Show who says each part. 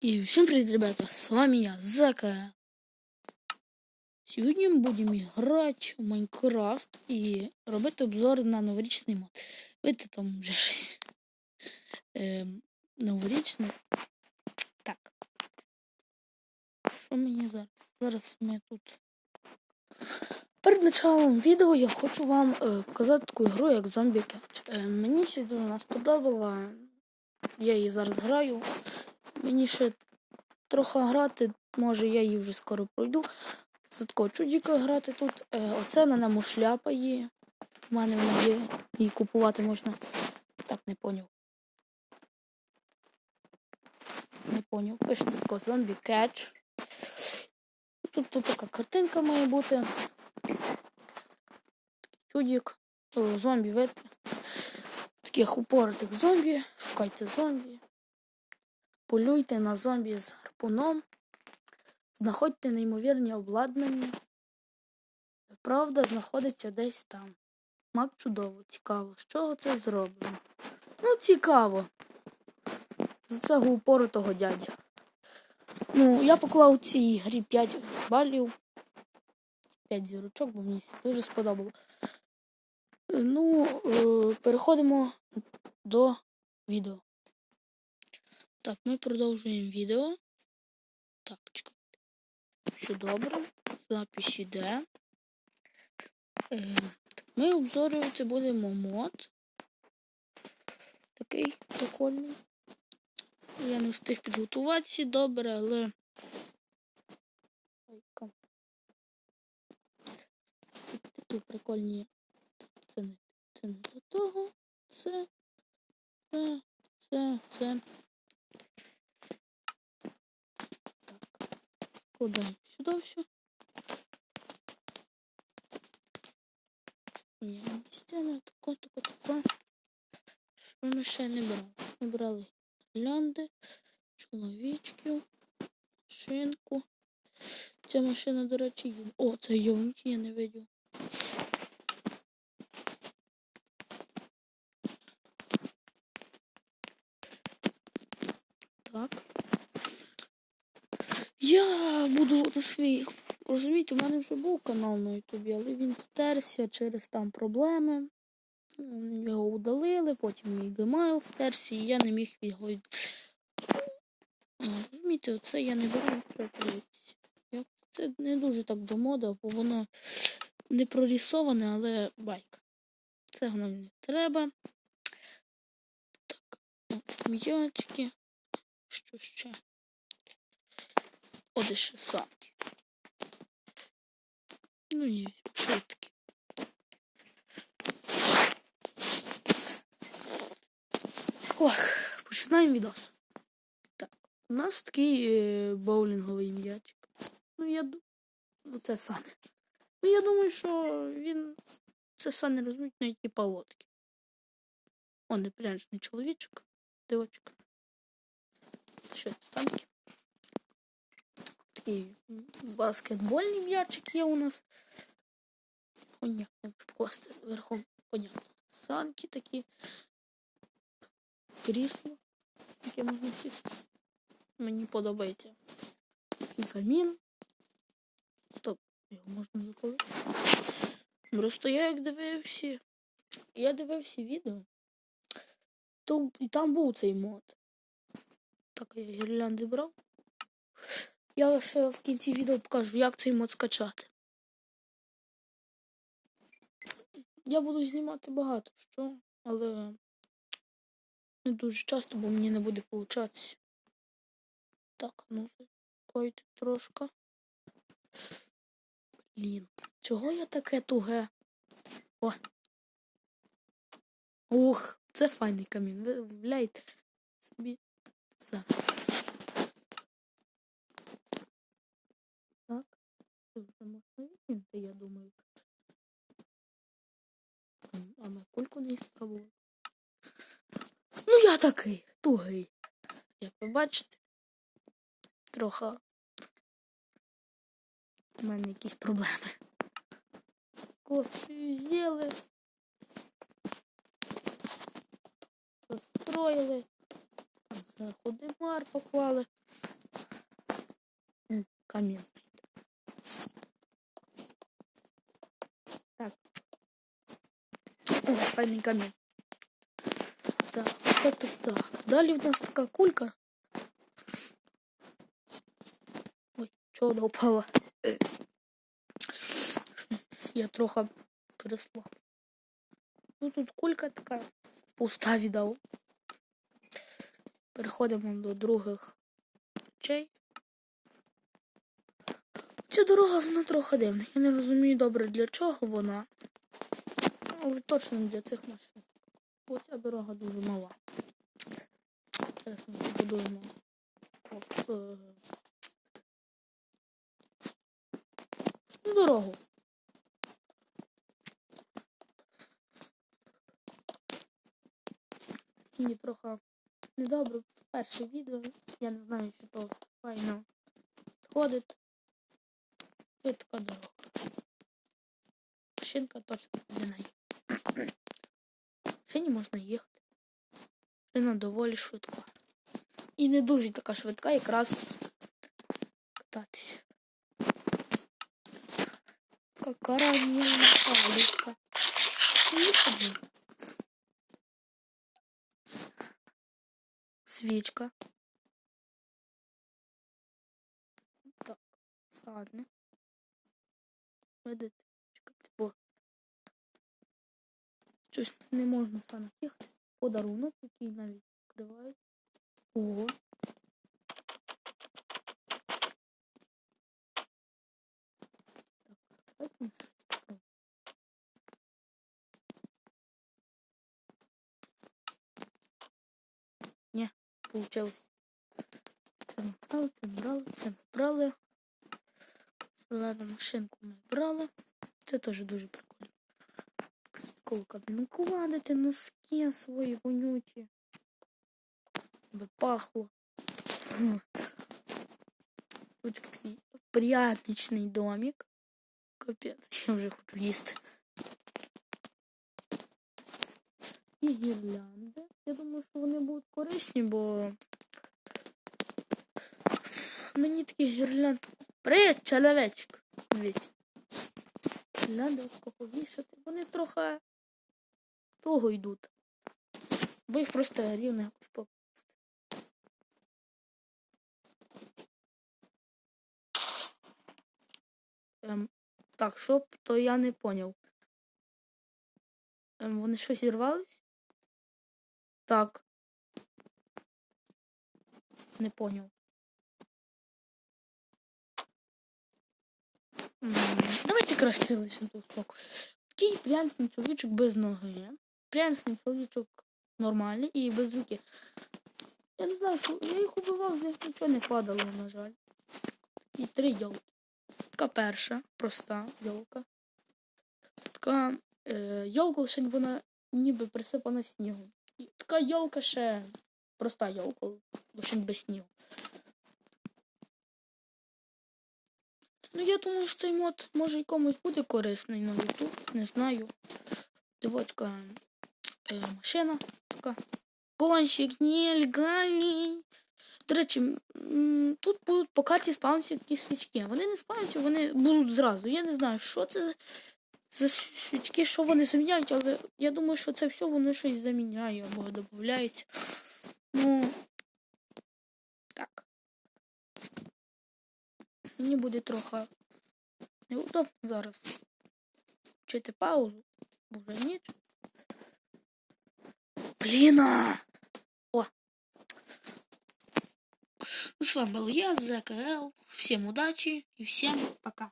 Speaker 1: И всем привет, ребята, с вами я, Зака. Сьогодні ми будемо грати в Майнкрафт і робити обзор на новорічний мод. Видите, там вже щось новорічне. Так. Що мені зараз? Зараз ми тут. Перед началом відео я хочу вам е, показати таку ігру, як Zombie Catch. Е, мені дуже вона сподобала. Я її зараз граю. Мені ще трохи грати, може я її вже скоро пройду. За такого чудіка грати тут. Е, оце на ньому шляпа є. У мене вона є. Її купувати можна. Так, не поняв. Не поняв. Пишете тако зомбі кетч. Тут, тут така картинка має бути. Чудік. О, зомбі вид. Таких упоротих зомбі. Шукайте зомбі. Полюйте на зомбі з гарпуном. Знаходьте неймовірні обладнання. Правда знаходиться десь там. Мак чудово, цікаво. З чого це зроблено? Ну, цікаво. З цього упоротого дядя. Ну, я поклав цій грі 5 балів. 5 зірочок, бо мені дуже сподобало. Е, Ну, е, переходимо до відео. Так, ми продовжуємо відео. Так, чекайте. Все добре. Запись іде. Е, ми обзорювати будемо мод. Такий прикольний. Я не встиг підготуватися добре, але. Такі прикольні. Це не, це не до того. Це. Це. Це. Це. Складаємо сюда все. Міняємо стіни, тако, тако, тако. Що ми ще не брали? Ми брали глянди, чоловічків, машинку. Ця машина, до речі, є. О, це йомки, я не видів. Так. Я буду свій. Розумієте, у мене вже був канал на Ютубі, але він стерся через там проблеми. Його удалили, потім мій Gmail стерся, і я не міг його. Розумієте, оце я не беру. Як- Це не дуже так до мода, бо воно не прорисоване, але байка. Це мені не треба. Так, от м'ячики. Що ще? Одеше санки. Ну і шутки. Ох, починаємо відос. Так, у нас такий е, боулінговий м'ячик. Ну, я ду- ну, це сани. Ну, я думаю, що він. Це сани розуміють на які палотки. О, непрянжний чоловічок, дивочка. Що це санки? Такий баскетбольний м'ячик є у нас. Понятно, як покласти верхом, понятно. Санки такі. Крісло, яке можна сісти. Мені подобається. І камін. Стоп, його можна запалити. Просто я як дивився. Я дивився відео. То і там був цей мод. Так, я гірлянди брав. Я лише в кінці відео покажу, як цей мод скачати. Я буду знімати багато що, але не дуже часто, бо мені не буде получатися. Так, ну закойте трошки. Блін, чого я таке туге? О. Ух, це файний камін. Ви вляйте собі зараз. Це вже я думаю. А ми кульку не спробували. Ну я такий тугий. Як ви бачите, трохи у мене якісь проблеми. Кофе з'їли. Застроїли. Там зверху димар поклали. М, Камін. Так. О, файний. Так, так, так, так. Далі в нас така кулька. Ой, чого вона упала? Я трохи переслав. Ну тут кулька така пуста віддав. Переходимо до других речей. Ця дорога вона трохи дивна. Я не розумію добре для чого вона. Але точно не для цих машин. Бо ця дорога дуже мала. Зараз ми побудуємо е, дорогу. Мені трохи недобре перше відео. Я не знаю, що то файно підходить. Ось така дорога. Машинка точно для неї. Не можна їхати. Машина доволі швидка. І не дуже така швидка, якраз кататися. Какая паличка. Свічка. Так. Видите, чекайте, щось не можна саме їхати. Подарунок, який навіть відкривають. Ого. Так. Ні, получилось. Це ми брали, це ми брали, це ми брали. Зелену машинку ми брали. Це теж дуже прикольно. Коло кабіну кладете носки свої вонючі. Би пахло. Тут такий приятничний домик. Капець, я вже хочу їсти. І гірлянди. Я думаю, що вони будуть корисні, бо мені такі гірлянди. Привіт, чоловічок. Дивіться. Гірлянди повішати. Вони трохи того йдуть. Бо їх просто рівно якось покласти. Ем, так, що то я не поняв. Ем, вони щось зірвались? Так. Не поняв. Давайте краще лишимо тут спокій. Такий прянсний чоловічок без ноги. Прянсний чоловічок нормальний і без руки. Я не знаю, що я їх убивав, з них нічого не падало, на жаль. І три йолки. Така перша, проста йолка. Така е, йолка лише вона ніби присипана снігом. І така йолка ще проста йолка, лише без снігу. Ну, я думаю, що цей мод може комусь буде корисний на YouTube, не знаю. Дивочка е, машина така. Гонщик нелегальний. До речі, тут будуть по карті спавнитися такі свічки. Вони не спавняться, вони будуть зразу. Я не знаю, що це за свічки, що вони заміняють, але я думаю, що це все воно щось заміняє або додається. Ну так. Мені буде трохи неудобно зараз вчити паузу, бо вже ніч. Бліна! О! Ну, с вами был я, ЗКЛ. Всем удачи и всем пока.